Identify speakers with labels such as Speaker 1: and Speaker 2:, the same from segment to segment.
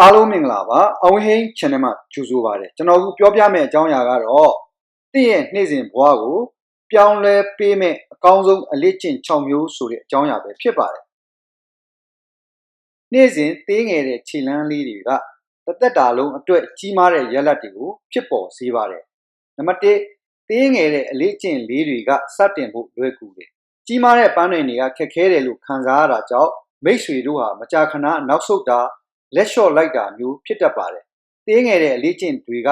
Speaker 1: အားလုံးမင်္ဂလာပါအောင်ဟိန်း channel မှာကြိုဆိုပါရစေကျွန်တော်အခုပြောပြမယ့်အကြောင်းအရာကတော့တင့်ရဲ့နေ့စဉ်ဘဝကိုပြောင်းလဲပေးမယ့်အကောင်းဆုံးအလေးကျင့်6မျိုးဆိုတဲ့အကြောင်းအရာပဲဖြစ်ပါတယ်နေ့စဉ်သေးငယ်တဲ့ခြေလမ်းလေးတွေကတစ်သက်တာလုံးအတွက်ကြီးမားတဲ့ရလဒ်တွေကိုဖြစ်ပေါ်စေပါတယ်နံပါတ်1သေးငယ်တဲ့အလေးကျင့်လေးတွေကစတင်ဖို့လွယ်ကူတယ်ကြီးမားတဲ့ပန်းတွေတွေကခက်ခဲတယ်လို့ခံစားရတာကြောင့်မိတ်ဆွေတို့ဟာမကြာခဏနောက်ဆုတ်တာ လက်လျှော့လိုက်တာမျိုးဖြစ်တတ်ပါတယ်။သေးငယ်တဲ့အလေးကျင့်တွေက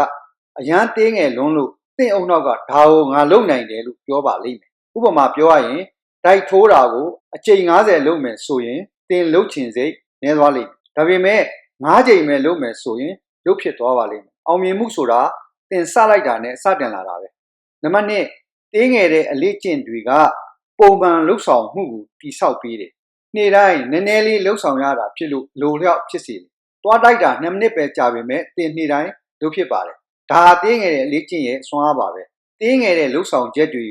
Speaker 1: အရန်သေးငယ်လွန်းလို့တင့်အုံနောက်ကဒါကိုငါလုံနိုင်တယ်လို့ပြောပါလိမ့်မယ်။ဥပမာပြောရရင်ဒိုက်ထိုးတာကိုအချိန်90လုပ်မယ်ဆိုရင်တင်လုတ်ချင်စိတ်နည်းသွားလိမ့်မယ်။ဒါပေမဲ့9ချိန်ပဲလုပ်မယ်ဆိုရင်ရုပ်ဖြစ်သွားပါလိမ့်မယ်။အောင်မြင်မှုဆိုတာတင်စလိုက်တာနဲ့စတင်လာတာပဲ။နံပါတ်1သေးငယ်တဲ့အလေးကျင့်တွေကပုံမှန်လှုပ်ဆောင်မှုကိုတိဆောက်ပေးတယ် နေ့တိုင်းနည်းနည်းလေးလှုပ်ဆောင်ရတာဖြစ်လို့လိုလျောက်ဖြစ်စီတယ်။သွားတိုက်တာ2မိနစ်ပဲကြာပေမဲ့တင်နေ့တိုင်းလုပ်ဖြစ်ပါတယ်။ဒါအသေးငယ်တဲ့လေ့ကျင့်ရဲ့စွမ်းအားပါပဲ။သေးငယ်တဲ့လှုပ်ဆောင်ချက်တွေ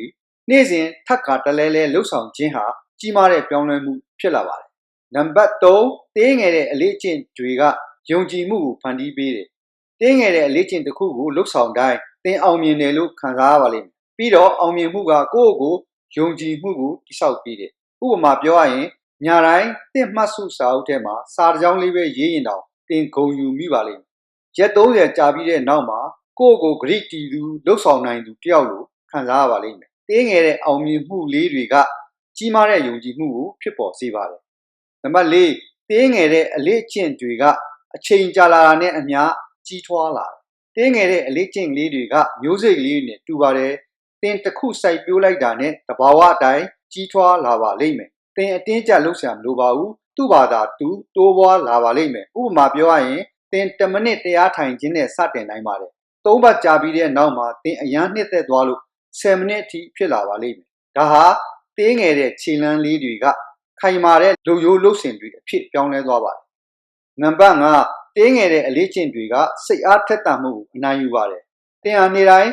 Speaker 1: နေ့စဉ်ထပ်ခါတလဲလဲလှုပ်ဆောင်ခြင်းဟာကြီးမားတဲ့ပြောင်းလဲမှုဖြစ်လာပါတယ်။နံပါတ်3သေးငယ်တဲ့အလေးကျင့်တွေကယုံကြည်မှုကိုဖန်တီးပေးတယ်။သေးငယ်တဲ့အလေးကျင့်တစ်ခုကိုလှုပ်ဆောင်တိုင်းသင်အောင်မြင်တယ်လို့ခံစားရပါလိမ့်မယ်။ပြီးတော့အောင်မြင်မှုကကိုယ့်ကိုယ်ယုံကြည်မှုကိုတိဆောက်ပေးတယ်။ဥပမာပြောရရင် ညာတိုင်းတင့်မှတ်စုစာအုပ်ထဲမှာစာတစ်ကြောင်းလေးပဲရေးရင်တောင်တင်ဂုံယူမိပါလိမ့်မယ်။ရက်30ကြာပြီးတဲ့နောက်မှာကိုယ့်ကိုဂရိတီသူလှုပ်ဆောင်နိုင်သူတယောက်လိုခံစားရပါလိမ့်မယ်။တင်းငယ်တဲ့အောင်မြင်မှုလေးတွေကကြီးမားတဲ့ယုံကြည်မှုကိုဖြစ်ပေါ်စေပါတယ်။နံပါတ်၄တင်းငယ်တဲ့အလေးကျင့်တွေကအချိန်ကြာလာတာနဲ့အမျှကြီးထွားလာတယ်။တင်းငယ်တဲ့အလေးကျင့်လေးတွေကမျိုးစိတ်လေးတွေနဲ့တူပါတယ်။တင်တစ်ခုစိုက်ပျိုးလိုက်တာနဲ့တဘာဝအတိုင်းကြီးထွားလာပါလိမ့်မယ် သင်အတင်းကြပ်လုပ်ဆရာမလိုပါဘူးသူ့ဘာသာသူတိုးပွားလာပါလိမ့်မယ်ဥပမာပြောရရင်သင်10မိနစ်တရားထိုင်ခြင်းနဲ့စတင်နိုင်ပါတယ်သုံးပတ်ကြာပြီးတဲ့နောက်မှာသင်အရန်နှစ်သက်သွားလို့10မိနစ်အထိဖြစ်လာပါလိမ့်မယ်ဒါဟာသေးငယ်တဲ့ခြေလမ်းလေးတွေကခိုင်မာတဲ့လူရိုးလှုပ်ရှင်တွေအဖြစ်ပြောင်းလဲသွားပါတယ်နံပါတ်5သေးငယ်တဲ့အလေးကျင့်တွေကစိတ်အားထက်သန်မှုကိုအနိုင်ယူပါတယ်သင်ဟာနေတိုင်း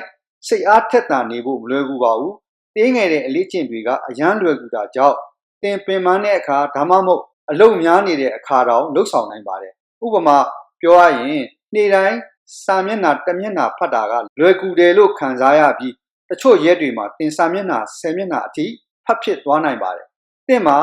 Speaker 1: စိတ်အားထက်သန်နေဖို့မလွယ်ကူပါဘူးသေးငယ်တဲ့အလေးကျင့်တွေကအရန်လွယ်ကူတာကြောင့် သင်ပင်ပန်းတဲ့အခါဒါမှမဟုတ်အလုံများနေတဲ့အခါတောင်လှုပ်ဆောင်နိုင်ပါတယ်ဥပမာပြောရရင်နေ့တိုင်းစာမျက်နှာတစ်မျက်နှာဖတ်တာကလွယ်ကူတယ်လို့ခံစားရပြီးတချို့ရက်တွေမှာသင်စာမျက်နှာ10မျက်နှာအထိဖတ်ဖြစ်သွားနိုင်ပါတယ်သင်မှာ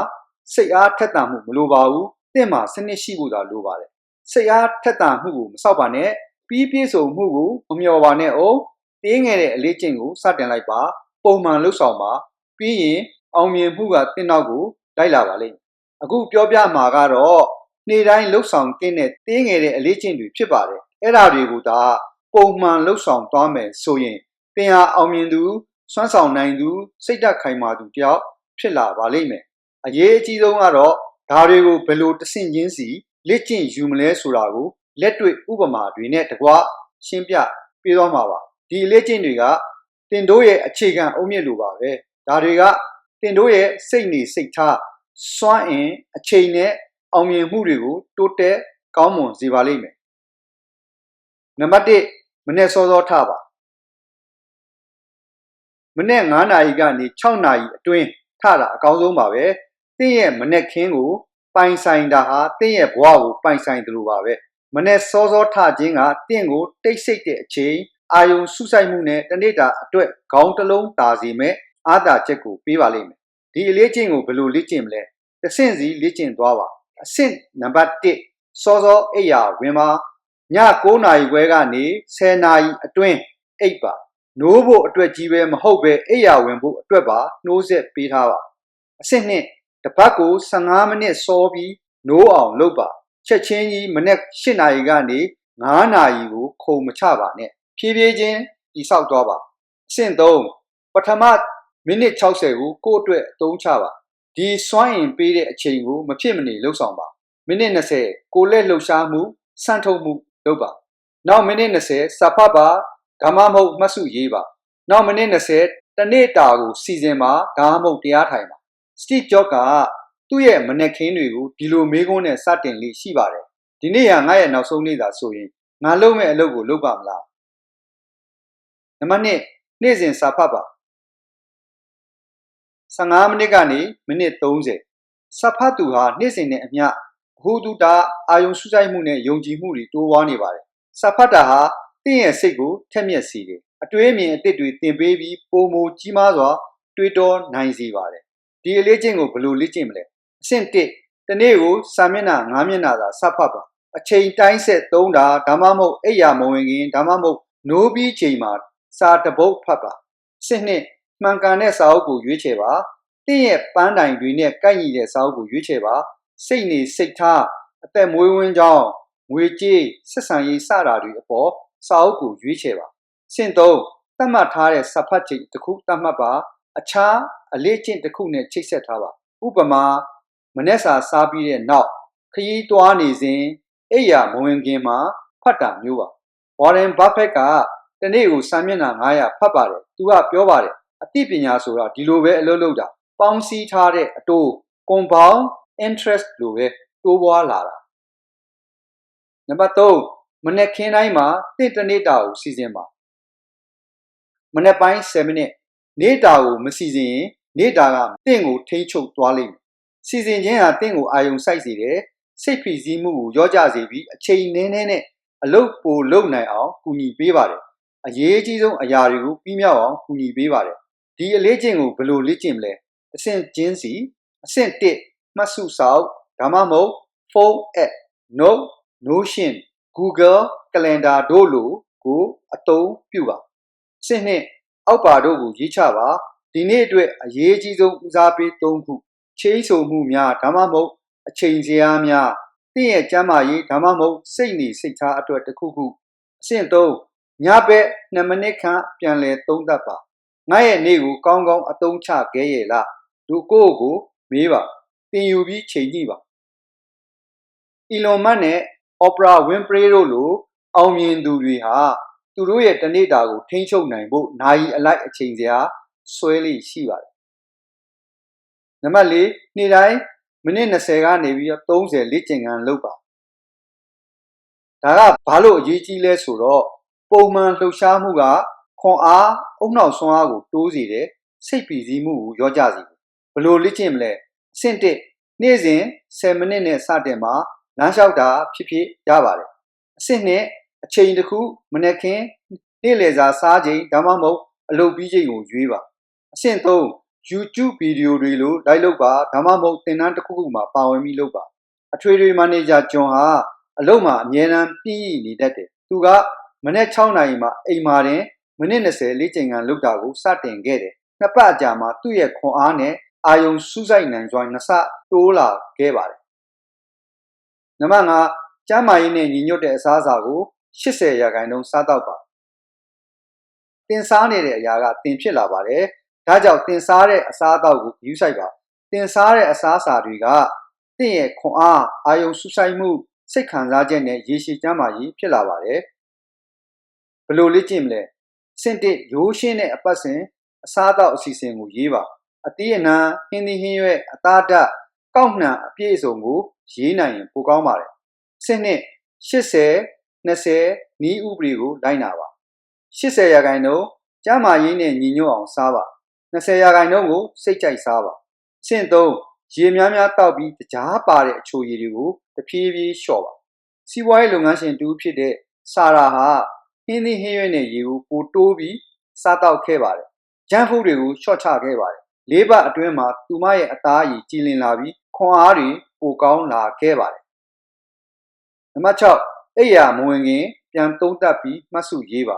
Speaker 1: စိတ်အားထက်သန်မှုမလိုပါဘူးသင်မှာစနစ်ရှိဖို့သာလိုပါတယ်စိတ်အားထက်သန်မှုကိုမစောက်ပါနဲ့ပြီးပြည့်စုံမှုကိုမမျှော်ပါနဲ့အောင်တင်းငယ်တဲ့အလေးကျင့်ကိုစတင်လိုက်ပါ ပုံမှန်လှုပ်ဆောင်ပါပြီးရင် အောင်မြင်မှုကတင့်နောက်ကိုလိုက်လာပါလိမ့်မယ်အခုပြောပြမှာကတော့နေ့တိုင်းလှုပ်ဆောင်တဲ့တင်းငယ်တဲ့အလေးကျင့်တွေဖြစ်ပါတယ်အဲ့ဒါတွေကိုဒါပုံမှန်လှုပ်ဆောင်သွားမယ်ဆိုရင်သင်ဟာအောင်မြင်သူစွမ်းဆောင်နိုင်သူစိတ်ဓာတ်ခိုင်မာသူတယောက်ဖြစ်လာပါလိမ့်မယ်အရေးအကြီးဆုံးကတော့ဒါတွေကိုဘယ်လိုတဆင့်ချင်းစီလက်ကျင့်ယူမလဲဆိုတာကိုလက်တွေ့ဥပမာတွေနဲ့တကွရှင်းပြပေးသွားမှာပါဒီလက်ကျင့်တွေကတင်တို့ရဲ့အခြေခံအုတ်မြစ်လိုပါပဲဒါတွေက တင်တို့ရဲ့စိတ်နေစိတ်ထားစွမ်းအင်အချိန်နဲ့အောင်မြင်မှုတွေကိုတိုးတက်ကောင်းမွန်စေပါလိမ့်မယ်နံပါတ်1မနေ့စောစောထပါမနေ့9နာရီကနေ6နာရီအတွင်းထတာအကောင်းဆုံးပါပဲတင့်ရဲ့မနေ့ခင်းကိုပိုင်ဆိုင်တာဟာတင့်ရဲ့ဘဝကိုပိုင်ဆိုင်တယ်လို့ပါပဲမနေ့စောစောထခြင်းကတင့်ကိုတိတ်ဆိတ်တဲ့အချိန်အာယုံဆုဆိုင်မှုနဲ့တနေ့တာအတွက်ခေါင်းတစ်လုံးတာစီမဲ့ အားတာချက်ကိုပေးပါလိမ့်မယ်ဒီအလေးကျင့်ကိုဘယ်လိုလေ့ကျင့်မလဲတစ်ဆင့်စီလေ့ကျင့်သွားပါအဆင့်နံပါတ်1စောစောအိယာဝင်ပါည9နာရီခွဲကနေ10နာရီအတွင်းအိပ်ပါနိုးဖို့အတွက်ကြီးပဲမဟုတ်ပဲအိယာဝင်ဖို့အတွက်ပါနှိုးဆက်ပေးထားပါအဆင့်2တပတ်ကို15မိနစ်စောပြီးနိုးအောင်လုပ်ပါချက်ချင်းကြီးမနေ့8နာရီကနေ9နာရီကိုခုံမချပါနဲ့ဖြည်းဖြည်းချင်းတိဆောက်သွားပါအဆင့်3ပထမ မိနစ်60ကိုကိုယ့်အတွက်အသုံးချပါဒီစွမ်းအင်ပေးတဲ့အချိန်ကိုမဖြစ်မနေလှုပ်ဆောင်ပါမိနစ်20ကိုလက်လှုပ်ရှားမှုစန့်ထုတ်မှုလုပ်ပါနောက်မိနစ်20စာဖတ်ပါဒါမှမဟုတ်မှတ်စုရေးပါနောက်မိနစ်20တနေ့တာကိုစီစဉ်ပါဒါမှမဟုတ်တရားထိုင်ပါစတီဗ်ဂျော့ကသူ့ရဲ့မနက်ခင်းတွေကိုဒီလိုမေးခွန်းနဲ့စတင်လေးရှိပါတယ်ဒီနေ့ကငါ့ရဲ့နောက်ဆုံးနေ့သာဆိုရင်ငါလုပ်မဲ့အလုပ်ကိုလုပ်ပါမလားနံပါတ်1နေ့စဉ်စာဖတ်ပါ 15မိနစ်ကနေမိနစ်30စဖတ်သူဟာနေ့စဉ်နဲ့အမျှဟူတုတာအာယုံစုစိုက်မှုနဲ့ယုံကြည်မှုတွေတိုးပွားနေပါတယ်စာဖတ်တာဟာတင့်ရဲ့စိတ်ကိုထက်မြက်စေတယ်အတွေးအမြင်အသစ်တွေသင်ပေးပြီးပုံမကြီးမားစွာ တွေးတောနိုင်စေပါတယ်ဒီအလေးကျင့်ကိုဘယ်လိုလေ့ကျင့်မလဲအဆင့်1တနေ့ကိုစာမျက်နှာ9မျက်နှာသာစဖတ်ပါအချိန်တိုင်းဆက်3တာဒါမှမဟုတ်အိယာမဝင်ခင်ဒါမှမဟုတ်နိုးပြီးချိန်မှာစာတပုတ်ဖတ်ပါအဆင့်2 မှန်ကန်တဲ့စာအုပ်ကိုရွေးချယ်ပါတင့်ရဲ့ပန်းတိုင်တွေနဲ့ကိုက်ညီတဲ့စာအုပ်ကိုရွေးချယ်ပါစိတ်နေစိတ်ထားအသက်မွေးဝမ်းကြောင်းငွေကြေးဆက်ဆံရေးစတာတွေအပေါ်စာအုပ်ကိုရွေးချယ်ပါဆင့်3သတ်မှတ်ထားတဲ့စာဖတ်ချိန်တစ်ခုသတ်မှတ်ပါအခြားအလေးကျင့်တစ်ခုနဲ့ချိတ်ဆက်ထားပါဥပမာမနေ့စာစားပြီးတဲ့နောက်ခရီးသွားနေစဉ်အိယာမဝင်ခင်မှာဖတ်တာမျိုးပါဝါရန်ဘတ်ဖက်ကတနေ့ကိုစာမျက်နှာ900ဖတ်ပါတယ်သူကပြောပါတယ် အသိပညာဆိုတာဒီလိုပဲအလုပ်လုပ်တာပေါင်းစည်းထားတဲ့အတိုး compound interest လို့ပဲတိုးပွားလာတာနံပါတ်3မနေ့ခင်းတိုင်းမှာတင့်တနေ့တာကိုစီစဉ်ပါမနေ့ပိုင်း7မိနစ်နေတာကိုမစီစဉ်ရင်နေတာကတင့်ကိုထိန်းချုပ်သွားလိမ့်မယ်စီစဉ်ခြင်းဟာတင့်ကိုအာယုံစိုက်စေတယ်စိတ်ဖိစီးမှုကိုရောကြစေပြီးအချိန်နည်းနည်းနဲ့အလုပ်ပိုလုပ်နိုင်အောင်ကူညီပေးပါတယ်အရေးကြီးဆုံးအရာတွေကိုပြီးမြောက်အောင်ကူညီပေးပါတယ် ဒီအလေးကျင့်ကိုဘယ်လိုလေ့ကျင့်မလဲအဆင့်ချင်းစီအဆင့်1မှတ်စုစာအုပ်ဒါမှမဟုတ် phone app note notion google calendar တို့လိုကိုအသုံးပြုပါအဆင့်2အောက်ပါတို့ကိုရေးချပါဒီနေ့အတွက်အရေးကြီးဆုံးဦးစားပေး၃ခုချိဆိုမှုများဒါမှမဟုတ်အချိန်စရာများတင့်ရဲ့ကျမ်းမာရေးဒါမှမဟုတ်စိတ်နေစိတ်ထားအတွက်တစ်ခုခုအဆင့်3ညဘက်2မိနစ်ခန့်ပြန်လည်သုံးသပ်ပါ ငါရဲ့နေ့ကိုကောင်းကောင်းအသုံးချခဲ့ရဲ့လားဒုကိုကိုမေးပါတင်ယူပြီးချိန်ကြည့်ပါအီလွန်မတ်နဲ့အော်ပရာဝင်းပရေးတို့လိုအောင်မြင်သူတွေဟာသူတို့ရဲ့တနေ့တာကိုထိန်းချုပ်နိုင်ဖို့နိုင်အလိုက်အချိန်စရာဆွဲလေးရှိပါတယ်နံပါတ်၄နေ့တိုင်းမိနစ်20ကနေပြီးတော့30လေ့ကျင့်ခန်းလုပ်ပါဒါကဘာလို့အရေးကြီးလဲဆိုတော့ပုံမှန်လှုပ်ရှားမှုကခွန်အား အုံနောက်ဆွမ်းအားကိုတိုးစေတယ်စိတ်ပီစည်းမှုကိုရောကြစေတယ်ဘလို့လေ့ကျင့်မလဲအဆင့်1နေ့စဉ်10မိနစ်နဲ့စတင်မှာလမ်းလျှောက်တာဖြစ်ဖြစ်ရပါတယ်အဆင့်2အချိန်တစ်ခုမနေ့ခင်နေ့လည်စာစားချိန်ဒါမှမဟုတ်အလုပ်ပြီးချိန်ကိုရွေးပါအဆင့်3 YouTube ဗီဒီယိုတွေလိုလိုက်လုပ်ပါဒါမှမဟုတ်သင်တန်းတစ်ခုခုမှာပါဝင်ပြီးလုပ်ပါအထွေထွေမန်နေဂျာဂျွန်ဟာအလုပ်မှာအမြဲတမ်းပြည့်နေတတ်တယ်သူကမနေ့6နာရီမှာအိမ်မှာတင် မိနစ်20လေ့ကျင့်ခန်းလုပ်တာကိုစတင်ခဲ့တယ်နှစ်ပတ်အကြာမှာသူ့ရဲ့ခွန်အားနဲ့အာယုံစူးစိုက်နိုင်စွာနှစ်ဆတိုးလာခဲ့ပါတယ်နံပါတ်5ကျမ်းမာရေးနဲ့ညီညွတ်တဲ့အစားအစာကို80ရာခိုင်နှုန်းစားတော့ပါတင်စားနေတဲ့အရာကတင်ဖြစ်လာပါတယ်ဒါကြောင့်တင်စားတဲ့အစားအသောက်ကိုယူဆိုင်ပါတင်စားတဲ့အစားအစာတွေကတင့်ရဲ့ခွန်အားအာယုံဆူဆိုင်မှုစိတ်ခံစားချက်နဲ့ရေရှည်ကျန်းမာရေးဖြစ်လာပါတယ်ဘယ်လိုလေ့ကျင့်မလဲ စင့်တစ်ရိုးရှင်းတဲ့အပတ်စဉ်အစားအသောက်အစီအစဉ်ကိုရေးပါအတီးအနှံဟင်းသီးဟင်းရွက်အသားဓာတ်ကောက်နှံအပြည့်အစုံကိုရေးနိုင်ရင်ပိုကောင်းပါတယ်စင့်နှစ်80 20နီးဥပဒေကိုလိုက်နာပါ80ရာခိုင်နှုန်းကျန်းမာရေးနဲ့ညီညွတ်အောင်စားပါ20ရာခိုင်နှုန်းကိုစိတ်ကြိုက်စားပါအဆင့်3ရေများများတောက်ပြီးတကြားပါတဲ့အချိုရည်တွေကိုတဖြည်းဖြည်းလျှော့ပါစီးပွားရေးလုပ်ငန်းရှင်တူဖြစ်တဲ့ဆာရာဟာ ဟင်းသီးဟင်းရွက်နဲ့ရေကိုပိုတိုးပြီးစားတောက်ခဲ့ပါတယ်ဂျန်ဖူးတွေကိုလျှော့ချခဲ့ပါတယ်လေးပတ်အတွင်းမှာသူမရဲ့အသားအရည်ကြည်လင်လာပြီးခွန်အားတွေပိုကောင်းလာခဲ့ပါတယ်နံပါတ်6အိယာမဝင်ခင်ပြန်သုံးသပ်ပြီးမှတ်စုရေးပါ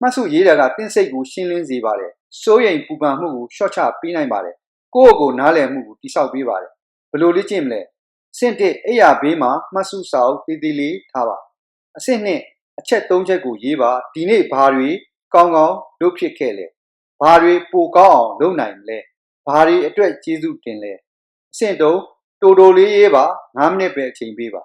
Speaker 1: မှတ်စုရေးတာကတင့်စိတ်ကိုရှင်းလင်းစေပါတယ်စိုးရိမ်ပူပန်မှုကိုရှော့ချပေးနိုင်ပါတယ်ကိုယ့်ကိုယ်နားလည်မှုကိုတိဆောက်ပေးပါတယ်ဘယ်လိုလေ့ကျင့်မလဲအဆင့်1အိယာဘေးမှာမှတ်စုစာအုပ်တည်တည်လေးထားပါ အဆင့်2အချက်3ချက်ကိုရေးပါဒီနေ့ဘာတွေကောင်းကောင်းလုပ်ဖြစ်ခဲ့လဲဘာတွေပိုကောင်းအောင်လုပ်နိုင်မလဲဘာတွေအတွက်ကျေးဇူးတင်လဲအဆင့်3တိုတိုလေးရေးပါ9မိနစ်ပဲအချိန်ပေးပါ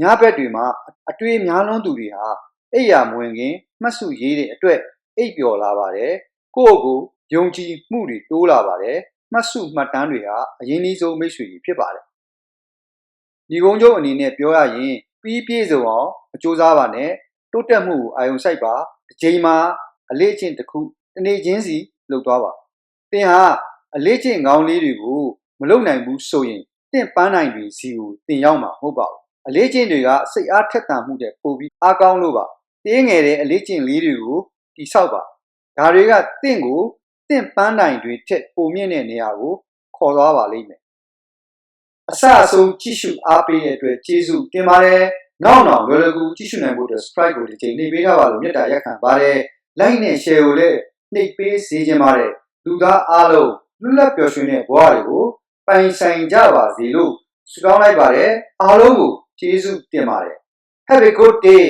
Speaker 1: ညဘက်တွေမှာအတွေ့အများလွန်းသူတွေဟာအိယာမဝင်ခင်မှတ်စုရေးတဲ့အတွက်အိပ်ပျော်လာပါတယ်ကိုယ့်ကိုယုံကြည်မှုတွေတိုးလာပါတယ်မှတ်စုမှတ်တမ်းတွေဟာအရင်နည်းဆုံးမိတ်ဆွေကြီးဖြစ်ပါတယ်ဒီကုန်းကျုပ်အနေနဲ့ပြောရရင် ပြီးပြည့်စုံအောင်အကျိုးစားပါနဲ့တိုးတက်မှုကိုအာရုံစိုက်ပါတစ်ချိန်မှာအလေးအကျင့်တစ်ခုတနေ့ချင်းစီလုပ်သွားပါသင်ဟာအလေးကျင့်ကောင်းလေးတွေကိုမလုပ်နိုင်ဘူးဆိုရင်တင့်ပန်းနိုင်တွေစီကိုတင်ရောက်မှာမဟုတ်ပါဘူးအလေးကျင့်တွေကစိတ်အားထက်သန်မှုတဲ့ပို့ပြီးအားကောင်းလို့ပါတင်းငယ်တဲ့အလေးကျင့်လေးတွေကိုတိဆောက်ပါဒါတွေကတင့်ကိုတင့်ပန်းနိုင်တွေထက်ပုံမြင့်တဲ့နေရာကိုခေါ်သွားပါလိမ့်မယ် အစအဆုံးကြည့်ရှုအားပေးတဲ့အတွက်ကျေးဇူးတင်ပါတယ်နောက်နောက်လွယ်လွယ်ကူကြည့်ရှုနိုင်ဖို့အတွက် subscribe ကိုဒီချိန်နှိပ်ပေးထားပါလို့မေတ္တာရက်ခံပါတယ် like နဲ့ share ကိုလည်းနှိပ်ပေးစေချင်ပါတယ်လူသားအားလုံးလွတ်လပ်ပျော်ရွှင်တဲ့ဘဝတွေကိုပိုင်ဆိုင်ကြပါစေလို့ဆုတောင်းလိုက်ပါတယ်အားလုံးကိုကျေးဇူးတင်ပါတယ် Have a good day